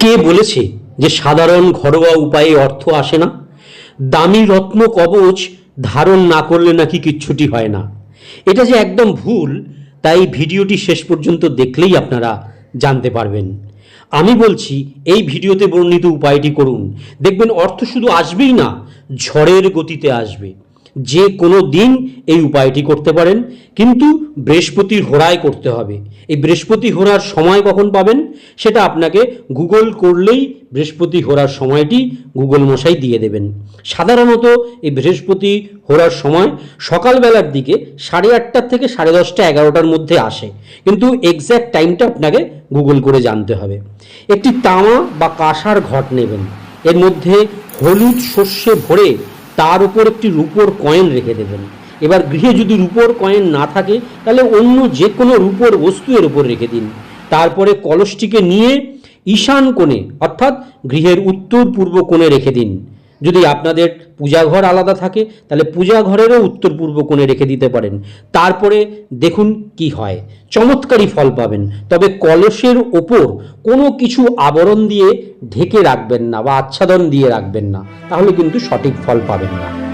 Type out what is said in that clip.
কে বলেছে যে সাধারণ ঘরোয়া উপায়ে অর্থ আসে না? দামি রত্ন কবচ ধারণ না করলে নাকি কিচ্ছুটি হয় না। এটা যে একদম ভুল, তাই ভিডিওটি শেষ পর্যন্ত দেখলেই আপনারা জানতে পারবেন। আমি বলছি, এই ভিডিওতে বর্ণিত উপায়টি করুন। দেখবেন অর্থ শুধু আসবেই না, ঝড়ের গতিতে আসবে। যে কোনো দিন এই উপায়টি করতে পারেন। কিন্তু বৃহস্পতির হোরায় করতে হবে। এই বৃহস্পতি হোরার সময় কখন পাবেন? সেটা আপনাকে গুগল করলেই বৃহস্পতি হোরার সময়টি গুগল মশাই দিয়ে দেবেন। সাধারণত এই বৃহস্পতি হোরার সময় সকালবেলার দিকে সাড়ে আটটার থেকে সাড়ে দশটা, এগারোটার মধ্যে আসে। কিন্তু এক্স্যাক্ট টাইমটা আপনাকে গুগল করে জানতে হবে। একটি তামা বা কাঁসার ঘট নেবেন। এর মধ্যে হলুদ শস্যে ভরে তার উপর একটি রুপোর কয়েন রেখে দেবেন। এবার গৃহে যদি রুপোর কয়েন না থাকে, তাহলে অন্য যে কোনো রূপোর বস্তু এর উপর রেখে দিন। তারপরে কলসটিকে নিয়ে ঈশান কোণে, অর্থাৎ গৃহের উত্তর পূর্ব কোণে রেখে দিন। যদি আপনাদের পূজাঘর আলাদা থাকে, তাহলে পূজাঘরেরও উত্তর পূর্ব কোণে রেখে দিতে পারেন। তারপরে দেখুন কি হয়। চমৎকারী ফল পাবেন। তবে কলসের ওপর কোনো কিছু আবরণ দিয়ে ঢেকে রাখবেন না বা আচ্ছাদন দিয়ে রাখবেন না। তাহলে কিন্তু সঠিক ফল পাবেন না।